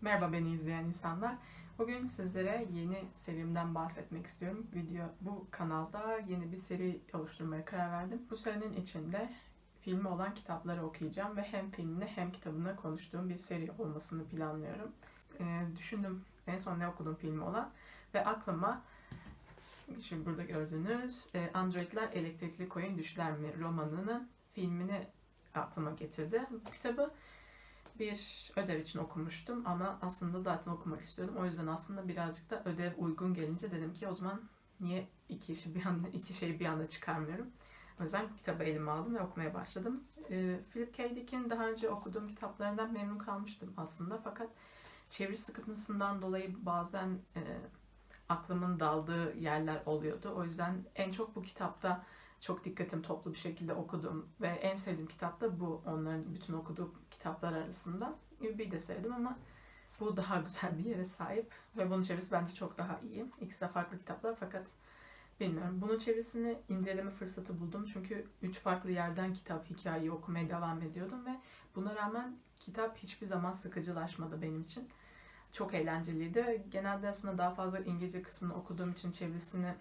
Merhaba beni izleyen insanlar. Bugün sizlere yeni serimden bahsetmek istiyorum. Video bu kanalda yeni bir seri oluşturmaya karar verdim. Bu serinin içinde filmi olan kitapları okuyacağım ve hem filmini hem kitabını konuştuğum bir seri olmasını planlıyorum. Ee, düşündüm en son ne okudum filmi olan ve aklıma şimdi burada gördüğünüz e, Androidler elektrikli koyun düşler mi romanının filmini aklıma getirdi. Bu kitabı bir ödev için okumuştum ama aslında zaten okumak istiyordum. O yüzden aslında birazcık da ödev uygun gelince dedim ki o zaman niye iki işi bir anda iki şeyi bir anda çıkarmıyorum. O yüzden kitabı elime aldım ve okumaya başladım. Ee, Philip K. Dick'in daha önce okuduğum kitaplarından memnun kalmıştım aslında fakat çeviri sıkıntısından dolayı bazen e, aklımın daldığı yerler oluyordu. O yüzden en çok bu kitapta çok dikkatim toplu bir şekilde okudum ve en sevdiğim kitap da bu onların bütün okuduğu kitaplar arasında. Übü'yü de sevdim ama bu daha güzel bir yere sahip ve bunun çevirisi bence çok daha iyi. İkisi de farklı kitaplar fakat bilmiyorum. Bunun çevirisini inceleme fırsatı buldum çünkü üç farklı yerden kitap hikayeyi okumaya devam ediyordum ve buna rağmen kitap hiçbir zaman sıkıcılaşmadı benim için. Çok eğlenceliydi. Genelde aslında daha fazla İngilizce kısmını okuduğum için çevirisini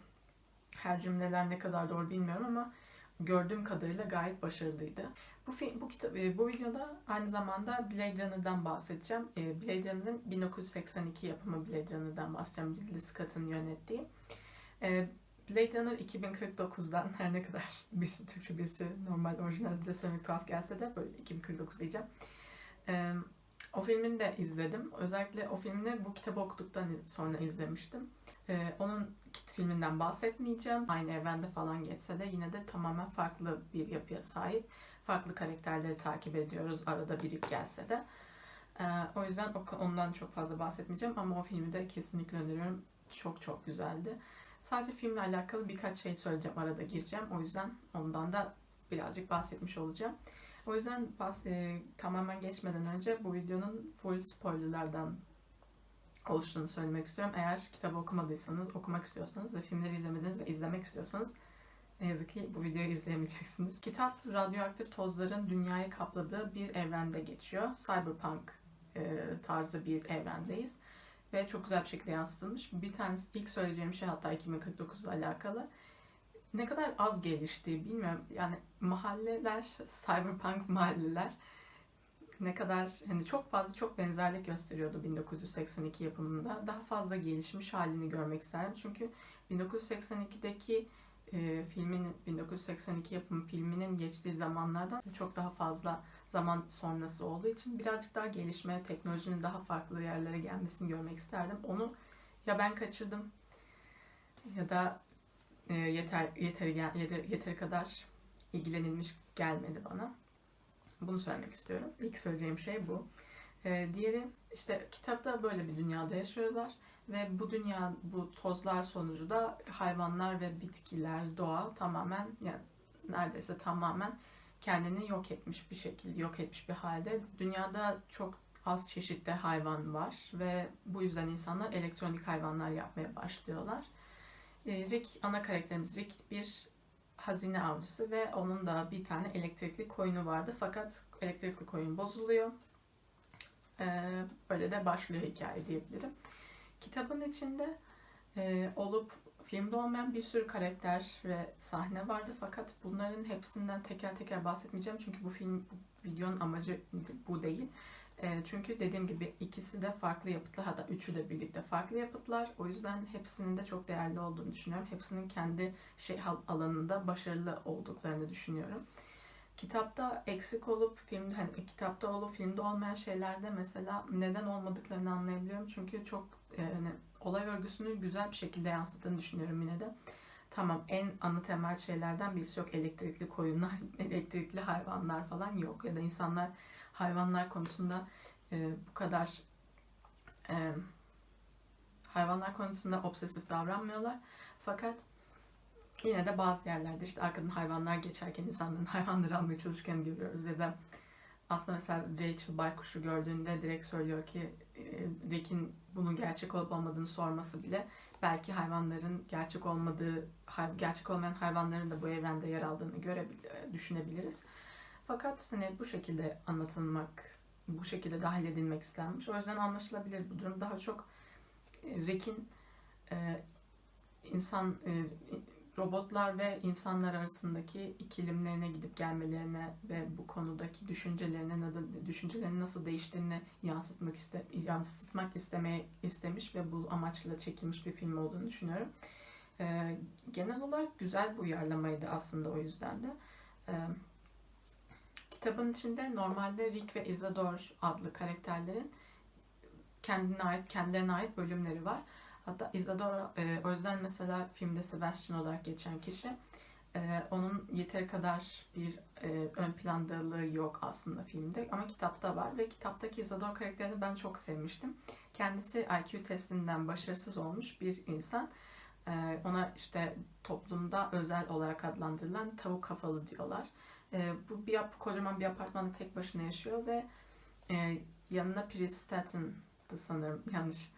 her cümleler ne kadar doğru bilmiyorum ama gördüğüm kadarıyla gayet başarılıydı. Bu film, bu kitap, e, bu videoda aynı zamanda Blade Runner'dan bahsedeceğim. E, Blade Runner'ın 1982 yapımı Blade Runner'dan bahsedeceğim. Ridley Scott'ın yönettiği. E, Blade Runner 2049'dan her ne kadar birisi Türkçe birisi normal orijinalde de söylemek tuhaf gelse de böyle 2049 diyeceğim. O filmini de izledim. Özellikle o filmini bu kitabı okuduktan sonra izlemiştim. Onun filminden bahsetmeyeceğim. Aynı evrende falan geçse de yine de tamamen farklı bir yapıya sahip. Farklı karakterleri takip ediyoruz arada birip gelse de. Ee, o yüzden ondan çok fazla bahsetmeyeceğim ama o filmi de kesinlikle öneriyorum. Çok çok güzeldi. Sadece filmle alakalı birkaç şey söyleyeceğim, arada gireceğim. O yüzden ondan da birazcık bahsetmiş olacağım. O yüzden bahs- e, tamamen geçmeden önce bu videonun full spoilerlardan oluştuğunu söylemek istiyorum. Eğer kitabı okumadıysanız, okumak istiyorsanız ve filmleri izlemediniz ve izlemek istiyorsanız ne yazık ki bu videoyu izleyemeyeceksiniz. Kitap radyoaktif tozların dünyayı kapladığı bir evrende geçiyor. Cyberpunk e, tarzı bir evrendeyiz. Ve çok güzel bir şekilde yansıtılmış. Bir tanesi ilk söyleyeceğim şey hatta 2049 ile alakalı. Ne kadar az geliştiği bilmiyorum. Yani mahalleler, cyberpunk mahalleler ne kadar hani çok fazla çok benzerlik gösteriyordu 1982 yapımında. Daha fazla gelişmiş halini görmek isterdim. Çünkü 1982'deki e, filmin 1982 yapımı filminin geçtiği zamanlardan çok daha fazla zaman sonrası olduğu için birazcık daha gelişme, teknolojinin daha farklı yerlere gelmesini görmek isterdim. Onu ya ben kaçırdım ya da e, yeter yeteri yeter, yeteri kadar ilgilenilmiş gelmedi bana. Bunu söylemek istiyorum. İlk söyleyeceğim şey bu. Ee, diğeri işte kitapta böyle bir dünyada yaşıyorlar ve bu dünya bu tozlar sonucu da hayvanlar ve bitkiler, doğa tamamen yani neredeyse tamamen kendini yok etmiş bir şekilde, yok etmiş bir halde. Dünyada çok az çeşitli hayvan var ve bu yüzden insanlar elektronik hayvanlar yapmaya başlıyorlar. Ee, Rick, ana karakterimiz Rick bir hazine avcısı ve onun da bir tane elektrikli koyunu vardı. Fakat elektrikli koyun bozuluyor. Ee, böyle de başlıyor hikaye diyebilirim. Kitabın içinde e, olup filmde olmayan bir sürü karakter ve sahne vardı. Fakat bunların hepsinden teker teker bahsetmeyeceğim. Çünkü bu film, bu videonun amacı bu değil. E, çünkü dediğim gibi ikisi de farklı yapıtlar hatta üçü de birlikte farklı yapıtlar. O yüzden hepsinin de çok değerli olduğunu düşünüyorum. Hepsinin kendi şey alanında başarılı olduklarını düşünüyorum. Kitapta eksik olup filmde hani kitapta olup filmde olmayan şeylerde mesela neden olmadıklarını anlayabiliyorum. Çünkü çok yani olay örgüsünü güzel bir şekilde yansıttığını düşünüyorum yine de. Tamam en ana temel şeylerden birisi yok. Elektrikli koyunlar, elektrikli hayvanlar falan yok. Ya da insanlar hayvanlar konusunda e, bu kadar e, hayvanlar konusunda obsesif davranmıyorlar. Fakat yine de bazı yerlerde işte arkadan hayvanlar geçerken insanların hayvanları almaya çalışırken görüyoruz ya da aslında mesela Rachel Baykuş'u gördüğünde direkt söylüyor ki e, Rick'in bunun gerçek olup olmadığını sorması bile belki hayvanların gerçek olmadığı, gerçek olmayan hayvanların da bu evrende yer aldığını görebilir, düşünebiliriz. Fakat hani bu şekilde anlatılmak bu şekilde dahil edilmek istenmiş. O yüzden anlaşılabilir bu durum. Daha çok e, Rick'in e, insan e, robotlar ve insanlar arasındaki ikilimlerine gidip gelmelerine ve bu konudaki düşüncelerine nasıl düşüncelerin nasıl değiştiğini yansıtmak iste yansıtmak istemeye istemiş ve bu amaçla çekilmiş bir film olduğunu düşünüyorum. Genel olarak güzel bir uyarlamaydı aslında o yüzden de. Ee, kitabın içinde normalde Rick ve Isadore adlı karakterlerin kendine ait, kendilerine ait bölümleri var. Hatta Isadora e, o mesela filmde Sebastian olarak geçen kişi e, onun yeteri kadar bir e, ön plandalığı yok aslında filmde ama kitapta var ve kitaptaki Isadora karakterini ben çok sevmiştim. Kendisi IQ testinden başarısız olmuş bir insan. E, ona işte toplumda özel olarak adlandırılan tavuk kafalı diyorlar. E, bu bir kocaman bir apartmanda tek başına yaşıyor ve e, yanına Pris Statton'dı sanırım yanlış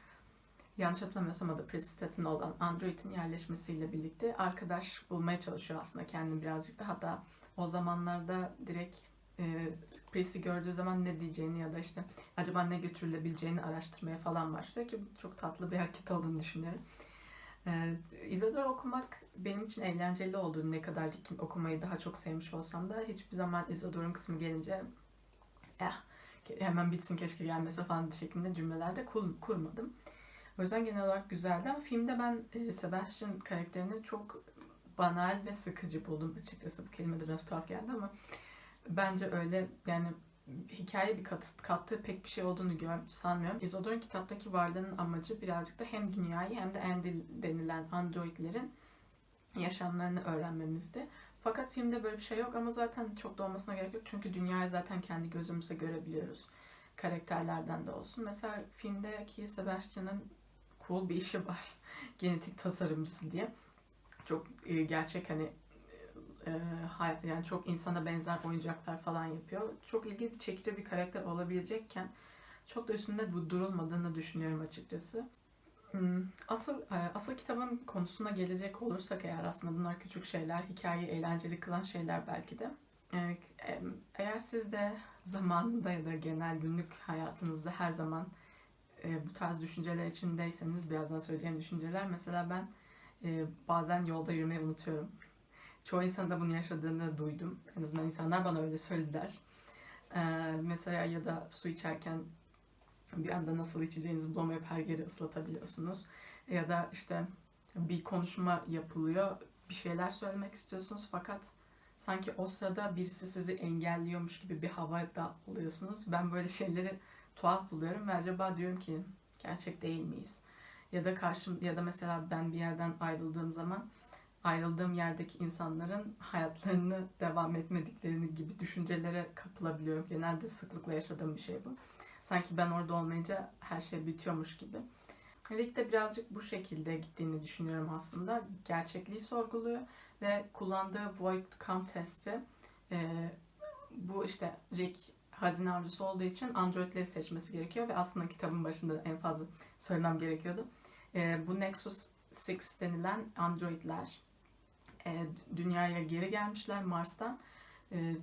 yanlış hatırlamıyorsam adı Precistatin olan Android'in yerleşmesiyle birlikte arkadaş bulmaya çalışıyor aslında kendini birazcık da. Hatta o zamanlarda direkt e, Pris'i gördüğü zaman ne diyeceğini ya da işte acaba ne götürülebileceğini araştırmaya falan başlıyor ki çok tatlı bir hareket olduğunu düşünüyorum. E, Isadora okumak benim için eğlenceli olduğunu ne kadar Rick'in okumayı daha çok sevmiş olsam da hiçbir zaman Isadora'nın kısmı gelince eh, hemen bitsin keşke gelmese falan şeklinde cümlelerde kur, kurmadım. O yüzden genel olarak güzeldi ama filmde ben e, Sebastian karakterini çok banal ve sıkıcı buldum açıkçası. Bu kelime de biraz tuhaf geldi ama bence öyle yani hikaye bir kat, kattığı pek bir şey olduğunu gör, sanmıyorum. Isodore'un kitaptaki varlığının amacı birazcık da hem dünyayı hem de Endil denilen androidlerin yaşamlarını öğrenmemizdi. Fakat filmde böyle bir şey yok ama zaten çok da olmasına gerek yok. Çünkü dünyayı zaten kendi gözümüzle görebiliyoruz. Karakterlerden de olsun. Mesela filmdeki Sebastian'ın cool bir işi var. Genetik tasarımcısı diye. Çok e, gerçek hani e, yani çok insana benzer oyuncaklar falan yapıyor. Çok ilgi çekici bir karakter olabilecekken çok da üstünde bu durulmadığını düşünüyorum açıkçası. Hmm, asıl e, asıl kitabın konusuna gelecek olursak eğer aslında bunlar küçük şeyler, hikayeyi eğlenceli kılan şeyler belki de. E, eğer siz de zamanında ya da genel günlük hayatınızda her zaman e, bu tarz düşünceler içindeyseniz birazdan söyleyeceğim düşünceler mesela ben e, bazen yolda yürümeyi unutuyorum. Çoğu insan da bunu yaşadığını duydum. En azından insanlar bana öyle söylediler. E, mesela ya da su içerken bir anda nasıl içeceğinizi bulamayıp her yeri ıslatabiliyorsunuz. Ya da işte bir konuşma yapılıyor, bir şeyler söylemek istiyorsunuz fakat sanki o sırada birisi sizi engelliyormuş gibi bir havada oluyorsunuz. Ben böyle şeyleri tuhaf buluyorum ve acaba diyorum ki gerçek değil miyiz? Ya da karşım ya da mesela ben bir yerden ayrıldığım zaman ayrıldığım yerdeki insanların hayatlarını devam etmediklerini gibi düşüncelere kapılabiliyorum. Genelde sıklıkla yaşadığım bir şey bu. Sanki ben orada olmayınca her şey bitiyormuş gibi. Rick de birazcık bu şekilde gittiğini düşünüyorum aslında. Gerçekliği sorguluyor ve kullandığı Void Count testi e, bu işte Rick hazine avcısı olduğu için Android'leri seçmesi gerekiyor ve aslında kitabın başında en fazla söylemem gerekiyordu. E, bu Nexus 6 denilen Android'ler e, dünyaya geri gelmişler Mars'tan. E,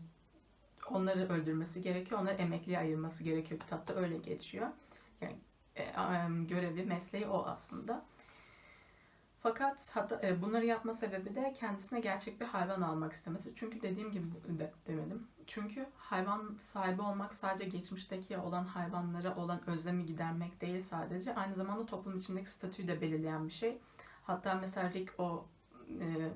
onları öldürmesi gerekiyor. Onları emekliye ayırması gerekiyor. Kitapta öyle geçiyor. Yani e, görevi, mesleği o aslında. Fakat hatta, bunları yapma sebebi de kendisine gerçek bir hayvan almak istemesi. Çünkü dediğim gibi de, demedim. Çünkü hayvan sahibi olmak sadece geçmişteki olan hayvanlara olan özlemi gidermek değil sadece. Aynı zamanda toplum içindeki statüyü de belirleyen bir şey. Hatta mesela Rick o e,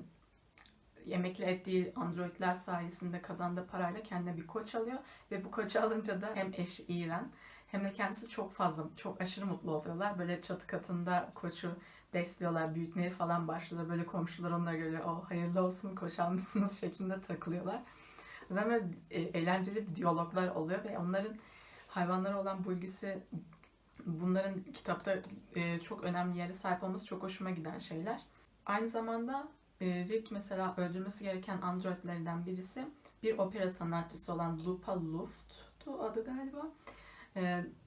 emekli ettiği androidler sayesinde kazandığı parayla kendine bir koç alıyor. Ve bu koçu alınca da hem eşi İren hem de kendisi çok fazla, çok aşırı mutlu oluyorlar. Böyle çatı katında koçu besliyorlar, büyütmeye falan başlıyorlar. Böyle komşular onları görüyor. Oh hayırlı olsun koç almışsınız şeklinde takılıyorlar. O zaman böyle e, eğlenceli bir diyaloglar oluyor ve onların hayvanlara olan bu bunların kitapta e, çok önemli yere sahip olması çok hoşuma giden şeyler. Aynı zamanda e, Rick mesela öldürmesi gereken androidlerden birisi bir opera sanatçısı olan Lupa Luft'tu adı galiba.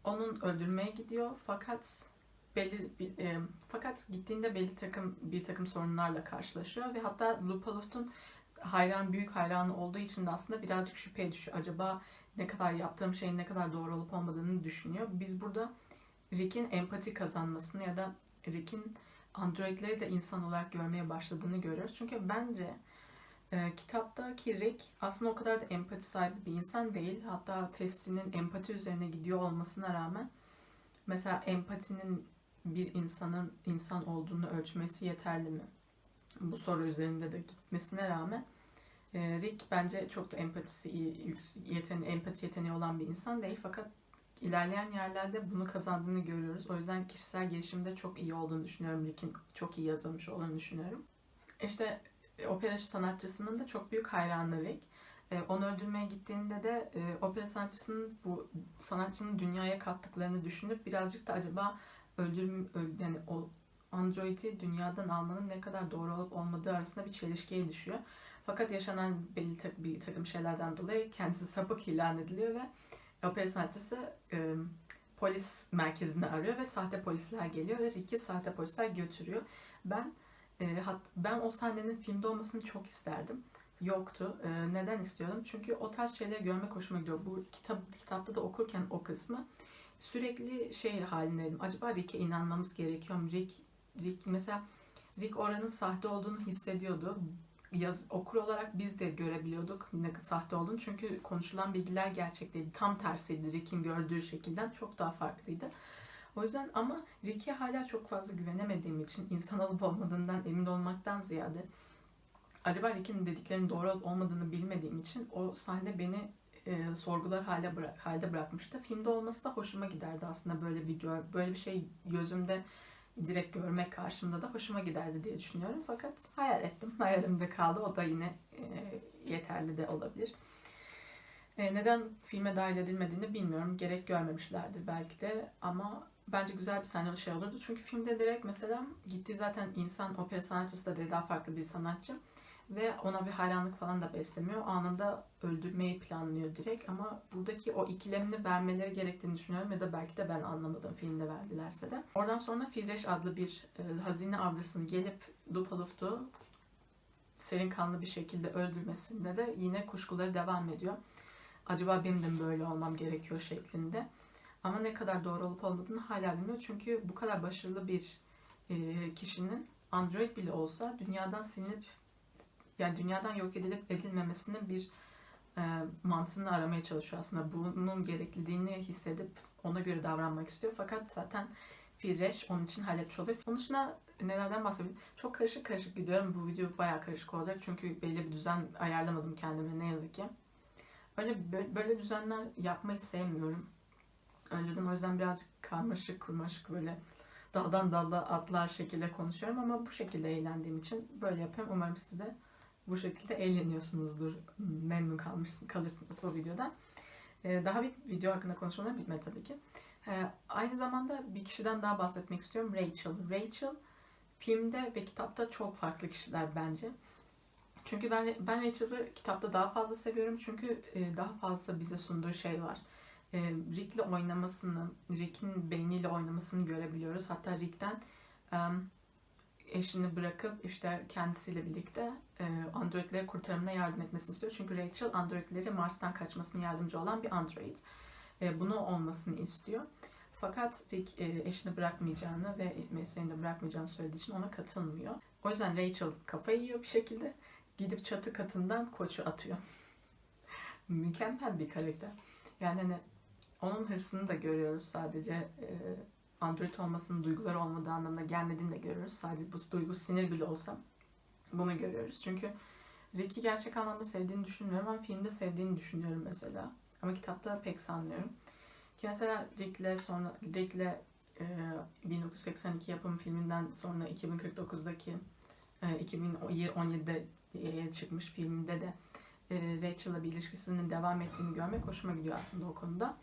onun öldürmeye gidiyor fakat belli e, fakat gittiğinde belli takım bir takım sorunlarla karşılaşıyor ve hatta Lupa Luft'un hayran büyük hayranı olduğu için de aslında birazcık şüpheye düşüyor. Acaba ne kadar yaptığım şeyin ne kadar doğru olup olmadığını düşünüyor. Biz burada Rick'in empati kazanmasını ya da Rick'in androidleri de insan olarak görmeye başladığını görüyoruz. Çünkü bence e, kitaptaki Rick aslında o kadar da empati sahibi bir insan değil. Hatta testinin empati üzerine gidiyor olmasına rağmen mesela empatinin bir insanın insan olduğunu ölçmesi yeterli mi? Bu soru üzerinde de gitmesine rağmen e, Rick bence çok da empatisi iyi, yetene, empati yeteneği olan bir insan değil fakat ilerleyen yerlerde bunu kazandığını görüyoruz. O yüzden kişisel gelişimde çok iyi olduğunu düşünüyorum. Rick'in çok iyi yazılmış olduğunu düşünüyorum. İşte e, opera sanatçısının da çok büyük hayranı Rick. E, onu öldürmeye gittiğinde de e, opera sanatçısının bu sanatçının dünyaya kattıklarını düşünüp birazcık da acaba öldürüm öl, yani o androidi dünyadan almanın ne kadar doğru olup olmadığı arasında bir çelişkiye düşüyor. Fakat yaşanan belli bir takım şeylerden dolayı kendisi sapık ilan ediliyor ve opera sanatçısı e, polis merkezini arıyor ve sahte polisler geliyor ve Rick'i sahte polisler götürüyor. Ben e, hat, ben o sahnenin filmde olmasını çok isterdim. Yoktu. E, neden istiyordum? Çünkü o tarz şeyleri görmek hoşuma gidiyor. Bu kitap kitapta da okurken o kısmı sürekli şey halindeydim. Acaba Rick'e inanmamız gerekiyor mu? Rick, Rick mesela Rick oranın sahte olduğunu hissediyordu. Yaz, okur olarak biz de görebiliyorduk ne sahte olduğunu. Çünkü konuşulan bilgiler gerçek değildi. Tam tersiydi Rick'in gördüğü şekilden. Çok daha farklıydı. O yüzden ama Rick'e hala çok fazla güvenemediğim için insan olup olmadığından emin olmaktan ziyade acaba Rick'in dediklerinin doğru olmadığını bilmediğim için o sahne beni e, sorgular hale bırak, halde bırakmıştı. Filmde olması da hoşuma giderdi aslında böyle bir gör, böyle bir şey gözümde direkt görmek karşımda da hoşuma giderdi diye düşünüyorum. Fakat hayal ettim. Hayalimde kaldı. O da yine e, yeterli de olabilir. E, neden filme dahil edilmediğini bilmiyorum. Gerek görmemişlerdir belki de ama bence güzel bir sahne şey olurdu. Çünkü filmde direkt mesela gitti zaten insan opera sanatçısı da değil daha farklı bir sanatçı ve ona bir hayranlık falan da beslemiyor. Anında öldürmeyi planlıyor direkt ama buradaki o ikilemini vermeleri gerektiğini düşünüyorum ya da belki de ben anlamadım filmde verdilerse de. Oradan sonra Fidreş adlı bir e, hazine avcısını gelip Dupaluf'tu serin kanlı bir şekilde öldürmesinde de yine kuşkuları devam ediyor. Acaba benim de böyle olmam gerekiyor şeklinde. Ama ne kadar doğru olup olmadığını hala bilmiyor. Çünkü bu kadar başarılı bir e, kişinin Android bile olsa dünyadan silinip yani dünyadan yok edilip edilmemesinin bir e, mantığını aramaya çalışıyor aslında. Bunun gerekliliğini hissedip ona göre davranmak istiyor. Fakat zaten Fireş onun için halletmiş oluyor. Onun dışında nelerden bahsedeyim? Çok karışık karışık gidiyorum. Bu video bayağı karışık olacak. Çünkü belli bir düzen ayarlamadım kendime ne yazık ki. Öyle böyle düzenler yapmayı sevmiyorum. Önceden o yüzden birazcık karmaşık kurmaşık böyle daldan dalla atlar şekilde konuşuyorum ama bu şekilde eğlendiğim için böyle yapıyorum. Umarım siz de bu şekilde eğleniyorsunuzdur. Memnun kalmışsın, kalırsınız bu videodan. Ee, daha bir video hakkında konuşmalar bitmedi tabii ki. Ee, aynı zamanda bir kişiden daha bahsetmek istiyorum. Rachel. Rachel filmde ve kitapta çok farklı kişiler bence. Çünkü ben ben Rachel'ı kitapta daha fazla seviyorum. Çünkü e, daha fazla bize sunduğu şey var. E, Rick'le oynamasını, Rick'in beyniyle oynamasını görebiliyoruz. Hatta Rick'ten eşini bırakıp işte kendisiyle birlikte e, androidleri kurtarımına yardım etmesini istiyor. Çünkü Rachel androidleri Mars'tan kaçmasına yardımcı olan bir android. E, bunu olmasını istiyor. Fakat Rick e, eşini bırakmayacağını ve mesleğini de bırakmayacağını söylediği için ona katılmıyor. O yüzden Rachel kafayı yiyor bir şekilde. Gidip çatı katından koçu atıyor. Mükemmel bir karakter. Yani hani onun hırsını da görüyoruz sadece. E, Android olmasının duyguları olmadığı anlamına gelmediğini de görüyoruz. Sadece bu duygu sinir bile olsa bunu görüyoruz. Çünkü Rick'i gerçek anlamda sevdiğini düşünmüyorum ama filmde sevdiğini düşünüyorum mesela. Ama kitapta pek sanmıyorum. Ki mesela Rick'le sonra Rick'le e, 1982 yapım filminden sonra 2049'daki e, 2017'de e, çıkmış filmde de e, Rachel'la bir ilişkisinin devam ettiğini görmek hoşuma gidiyor aslında o konuda.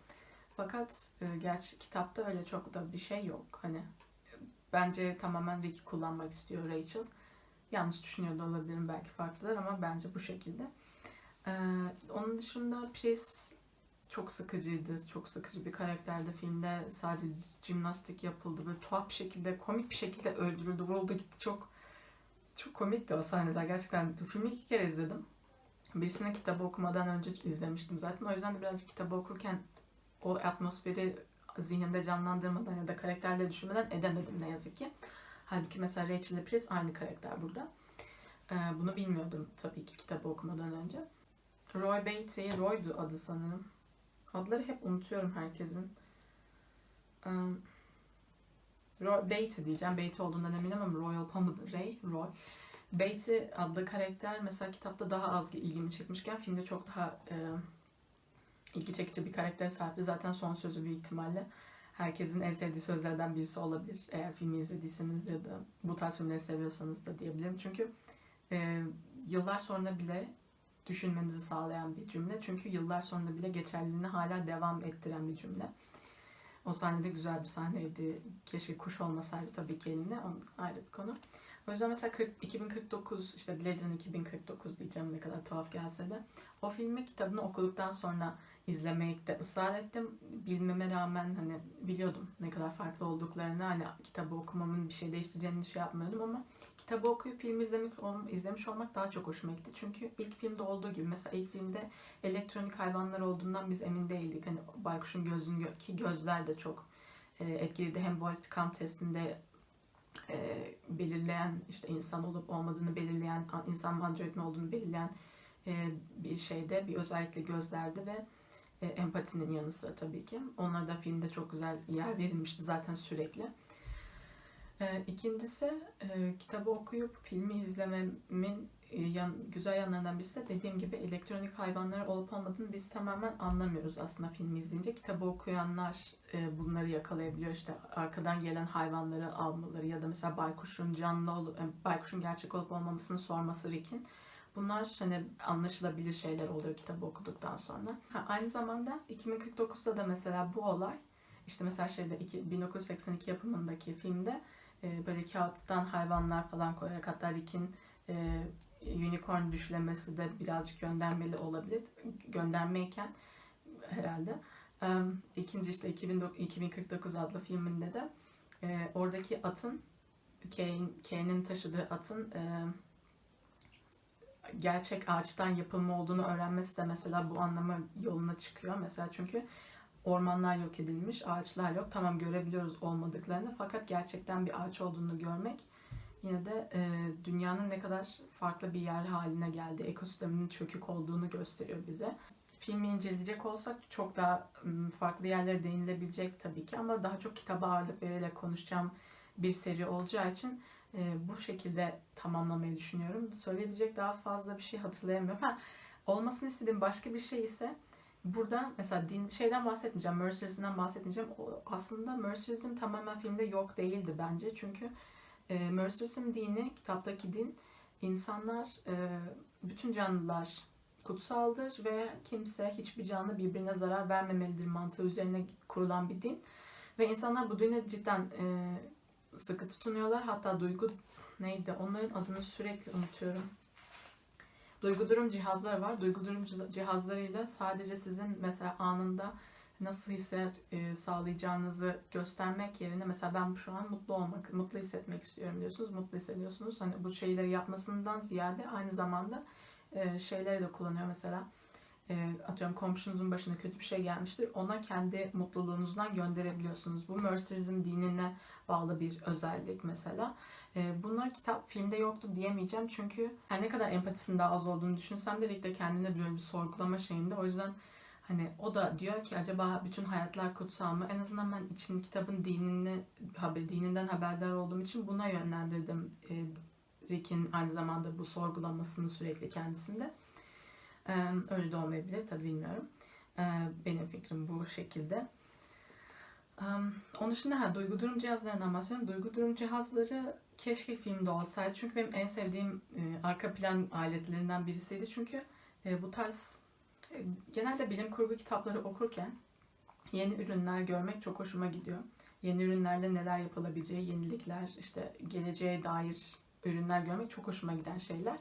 Fakat e, gerçi kitapta öyle çok da bir şey yok. Hani bence tamamen Rick'i kullanmak istiyor Rachel. Yanlış düşünüyor da olabilirim belki farklılar ama bence bu şekilde. Ee, onun dışında Chris çok sıkıcıydı. Çok sıkıcı bir karakterdi filmde. Sadece jimnastik yapıldı. Böyle tuhaf bir şekilde, komik bir şekilde öldürüldü, vuruldu gitti. Çok çok komikti o sahneler. Gerçekten filmi iki kere izledim. birisinin kitabı okumadan önce izlemiştim zaten. O yüzden de birazcık kitabı okurken o atmosferi zihnimde canlandırmadan ya da karakterleri düşünmeden edemedim ne yazık ki. Halbuki mesela Rachel ile Pris aynı karakter burada. Ee, bunu bilmiyordum tabii ki kitabı okumadan önce. Roy Beatty, Roy'du adı sanırım. Adları hep unutuyorum herkesin. Um, Roy Beatty diyeceğim. Beatty olduğundan eminim ama Roy olup olmadı. Ray, Roy. Beatty adlı karakter mesela kitapta daha az ilgimi çekmişken filmde çok daha e, ilgi çekici bir karaktere sahipti. Zaten son sözü büyük ihtimalle herkesin en sevdiği sözlerden birisi olabilir. Eğer filmi izlediyseniz ya da bu tarz filmleri seviyorsanız da diyebilirim. Çünkü e, yıllar sonra bile düşünmenizi sağlayan bir cümle. Çünkü yıllar sonra bile geçerliliğini hala devam ettiren bir cümle. O sahnede güzel bir sahneydi. Keşke kuş olmasaydı tabii ki eline. O ayrı bir konu. O yüzden mesela 40, 2049 işte Runner 2049 diyeceğim ne kadar tuhaf gelse de o filmi kitabını okuduktan sonra izlemekte ısrar ettim. Bilmeme rağmen hani biliyordum ne kadar farklı olduklarını hani kitabı okumamın bir şey değiştireceğini şey yapmıyordum ama kitabı okuyup film izlemek, izlemiş olmak daha çok hoşuma gitti. Çünkü ilk filmde olduğu gibi mesela ilk filmde elektronik hayvanlar olduğundan biz emin değildik. Hani baykuşun gözündeki gözler de çok e, etkiliydi. Hem Voight Camp testinde e, belirleyen işte insan olup olmadığını belirleyen insan android mi olduğunu belirleyen e, bir şeyde bir özellikle gözlerde ve e, empatinin yanı tabii ki. Onlara da filmde çok güzel yer verilmişti zaten sürekli. E, ikincisi e, kitabı okuyup filmi izlememin e, güzel yanlarından birisi de dediğim gibi elektronik hayvanları olup olmadığını biz tamamen anlamıyoruz aslında filmi izleyince. Kitabı okuyanlar e, bunları yakalayabiliyor. İşte arkadan gelen hayvanları almaları ya da mesela baykuşun canlı olup, yani baykuşun gerçek olup olmamasını sorması Rick'in. Bunlar hani anlaşılabilir şeyler oluyor kitabı okuduktan sonra. Ha, aynı zamanda 2049'da da mesela bu olay işte mesela şeyde 1982 yapımındaki filmde e, böyle kağıttan hayvanlar falan koyarak hatta Rick'in e, unicorn düşlemesi de birazcık göndermeli olabilir. Göndermeyken herhalde. Um, ikinci işte 2049 adlı filminde de e, oradaki atın Kane'in taşıdığı atın e, gerçek ağaçtan yapılma olduğunu öğrenmesi de mesela bu anlama yoluna çıkıyor. Mesela çünkü ormanlar yok edilmiş, ağaçlar yok. Tamam görebiliyoruz olmadıklarını fakat gerçekten bir ağaç olduğunu görmek yine de e, dünyanın ne kadar farklı bir yer haline geldi, ekosisteminin çökük olduğunu gösteriyor bize. Filmi inceleyecek olsak çok daha farklı yerlere değinilebilecek tabii ki ama daha çok kitaba ağırlık vererek konuşacağım bir seri olacağı için e, bu şekilde tamamlamayı düşünüyorum. Söyleyebilecek daha fazla bir şey hatırlayamıyorum. Ha, olmasını istediğim başka bir şey ise burada mesela din şeyden bahsetmeyeceğim, Mercerism'den bahsetmeyeceğim. O, aslında Mercerism tamamen filmde yok değildi bence. Çünkü e, Mercerism dini, kitaptaki din insanlar, e, bütün canlılar kutsaldır ve kimse hiçbir canlı birbirine zarar vermemelidir mantığı üzerine kurulan bir din. Ve insanlar bu dine cidden e, sıkı tutunuyorlar. Hatta duygu neydi? Onların adını sürekli unutuyorum. Duygu durum cihazları var. Duygu durum cihazlarıyla sadece sizin mesela anında nasıl hisset e, sağlayacağınızı göstermek yerine mesela ben şu an mutlu olmak, mutlu hissetmek istiyorum diyorsunuz. Mutlu hissediyorsunuz. Hani bu şeyleri yapmasından ziyade aynı zamanda e, şeyleri de kullanıyor mesela. E, atıyorum komşunuzun başına kötü bir şey gelmiştir. Ona kendi mutluluğunuzdan gönderebiliyorsunuz. Bu Mercerism dinine bağlı bir özellik mesela. E, bunlar kitap filmde yoktu diyemeyeceğim çünkü her ne kadar empatisinin daha az olduğunu düşünsem de de kendine böyle bir sorgulama şeyinde. O yüzden Hani o da diyor ki acaba bütün hayatlar kutsal mı? En azından ben için kitabın dinini, haber, dininden haberdar olduğum için buna yönlendirdim e, Rick'in aynı zamanda bu sorgulamasını sürekli kendisinde. E, öyle de olmayabilir tabii bilmiyorum. E, benim fikrim bu şekilde. Onun dışında ha, duygu durum cihazlarından bahsediyorum. Duygu durum cihazları keşke filmde olsaydı. Çünkü benim en sevdiğim e, arka plan aletlerinden birisiydi. Çünkü e, bu tarz genelde bilim kurgu kitapları okurken yeni ürünler görmek çok hoşuma gidiyor. Yeni ürünlerle neler yapılabileceği, yenilikler, işte geleceğe dair ürünler görmek çok hoşuma giden şeyler.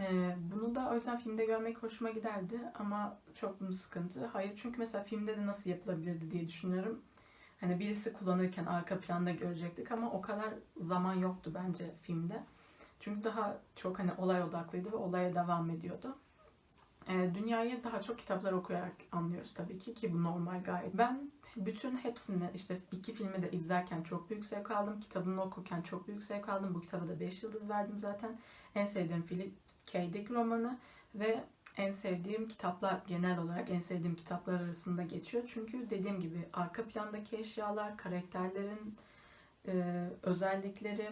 Ee, bunu da o yüzden filmde görmek hoşuma giderdi ama çok mu sıkıntı? Hayır çünkü mesela filmde de nasıl yapılabilirdi diye düşünüyorum. Hani birisi kullanırken arka planda görecektik ama o kadar zaman yoktu bence filmde. Çünkü daha çok hani olay odaklıydı ve olaya devam ediyordu. E, dünyayı daha çok kitaplar okuyarak anlıyoruz tabii ki ki bu normal gayet. Ben bütün hepsini işte iki filmi de izlerken çok büyük zevk aldım. Kitabını okurken çok büyük zevk aldım. Bu kitaba da 5 yıldız verdim zaten. En sevdiğim Philip K. Dick romanı ve en sevdiğim kitaplar genel olarak en sevdiğim kitaplar arasında geçiyor. Çünkü dediğim gibi arka plandaki eşyalar, karakterlerin e, özellikleri,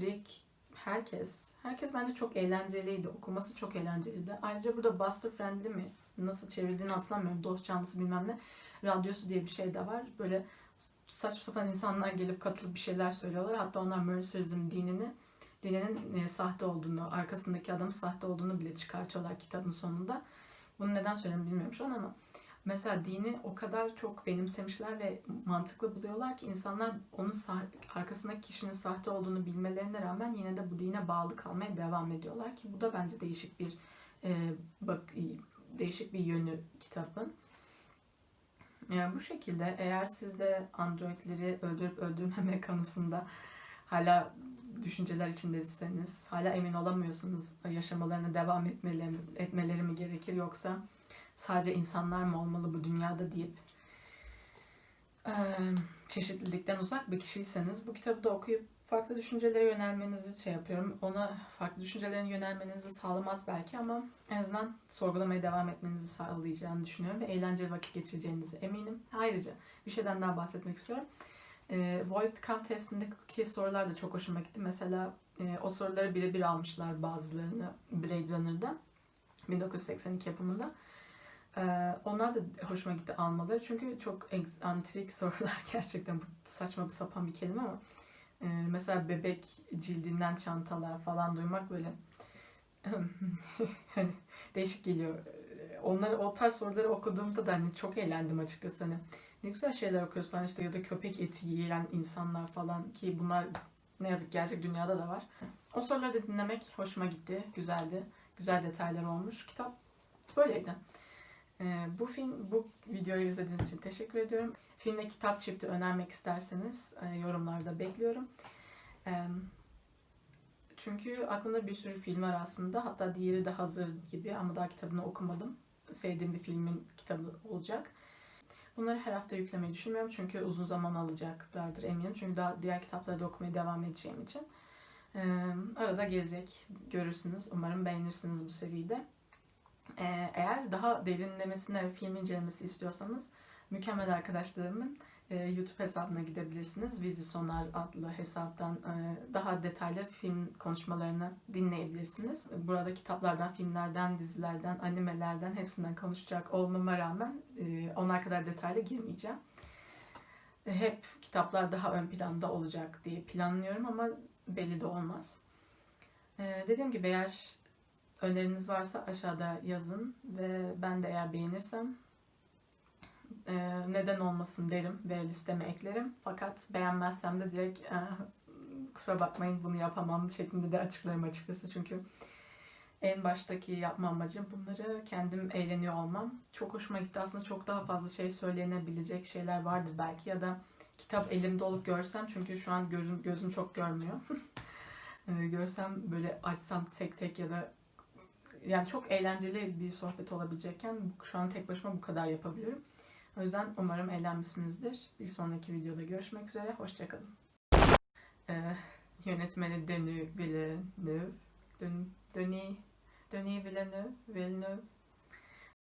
Rick, herkes, herkes bence çok eğlenceliydi. Okuması çok eğlenceliydi. Ayrıca burada Buster Friendly mi? Nasıl çevrildiğini hatırlamıyorum. Dost canlısı bilmem ne. Radyosu diye bir şey de var. Böyle saçma sapan insanlar gelip katılıp bir şeyler söylüyorlar. Hatta onlar Mercerism dinini dininin e, sahte olduğunu, arkasındaki adamın sahte olduğunu bile çıkartıyorlar kitabın sonunda. Bunu neden söylüyorum bilmiyorum şu an ama mesela dini o kadar çok benimsemişler ve mantıklı buluyorlar ki insanlar onun arkasındaki kişinin sahte olduğunu bilmelerine rağmen yine de bu dine bağlı kalmaya devam ediyorlar ki bu da bence değişik bir e, bak değişik bir yönü kitabın. Yani bu şekilde eğer siz de androidleri öldürüp öldürmeme konusunda hala düşünceler içindeyseniz, hala emin olamıyorsunuz yaşamalarına devam etmeleri, etmeleri mi gerekir yoksa sadece insanlar mı olmalı bu dünyada deyip çeşitlilikten uzak bir kişiyseniz bu kitabı da okuyup farklı düşüncelere yönelmenizi şey yapıyorum. Ona farklı düşüncelerin yönelmenizi sağlamaz belki ama en azından sorgulamaya devam etmenizi sağlayacağını düşünüyorum ve eğlenceli vakit geçireceğinize eminim. Ayrıca bir şeyden daha bahsetmek istiyorum. E, Void Count testindeki sorular da çok hoşuma gitti. Mesela e, o soruları birebir almışlar bazılarını Blade Runner'da 1982 yapımında. E, onlar da hoşuma gitti almaları. Çünkü çok antrik sorular gerçekten bu saçma bir sapan bir kelime ama e, mesela bebek cildinden çantalar falan duymak böyle hani değişik geliyor. Onları o tarz soruları okuduğumda da hani çok eğlendim açıkçası hani. Ne güzel şeyler okuyoruz falan işte ya da köpek eti yiyen insanlar falan ki bunlar ne yazık gerçek dünyada da var. O soruları da dinlemek hoşuma gitti. Güzeldi. Güzel detaylar olmuş. Kitap böyleydi. Ee, bu film, bu videoyu izlediğiniz için teşekkür ediyorum. Film ve kitap çifti önermek isterseniz e, yorumlarda bekliyorum. E, çünkü aklımda bir sürü film var aslında. Hatta diğeri de hazır gibi ama daha kitabını okumadım. Sevdiğim bir filmin kitabı olacak. Bunları her hafta yüklemeyi düşünmüyorum çünkü uzun zaman alacaklardır eminim. Çünkü daha diğer kitapları da okumaya devam edeceğim için. Ee, arada gelecek, görürsünüz. Umarım beğenirsiniz bu seriyi de. Ee, eğer daha derinlemesine film incelemesi istiyorsanız mükemmel arkadaşlarımın YouTube hesabına gidebilirsiniz. Vizi Sonar adlı hesaptan e, daha detaylı film konuşmalarını dinleyebilirsiniz. Burada kitaplardan, filmlerden, dizilerden, animelerden hepsinden konuşacak olmama rağmen e, onlar kadar detaylı girmeyeceğim. E, hep kitaplar daha ön planda olacak diye planlıyorum ama belli de olmaz. E, dediğim gibi eğer öneriniz varsa aşağıda yazın ve ben de eğer beğenirsem e, neden olmasın derim ve listeme eklerim. Fakat beğenmezsem de direkt e, kusura bakmayın bunu yapamam şeklinde de açıklarım açıkçası. Çünkü en baştaki yapma amacım bunları kendim eğleniyor olmam. Çok hoşuma gitti. Aslında çok daha fazla şey söylenebilecek şeyler vardır belki ya da kitap elimde olup görsem çünkü şu an gözüm gözüm çok görmüyor. E, görsem böyle açsam tek tek ya da yani çok eğlenceli bir sohbet olabilecekken şu an tek başıma bu kadar yapabiliyorum. O yüzden umarım eğlenmişsinizdir. Bir sonraki videoda görüşmek üzere. Hoşçakalın. Ee, yönetmeni Denis Villeneuve. Denis, Denis Villeneuve. Villeneuve.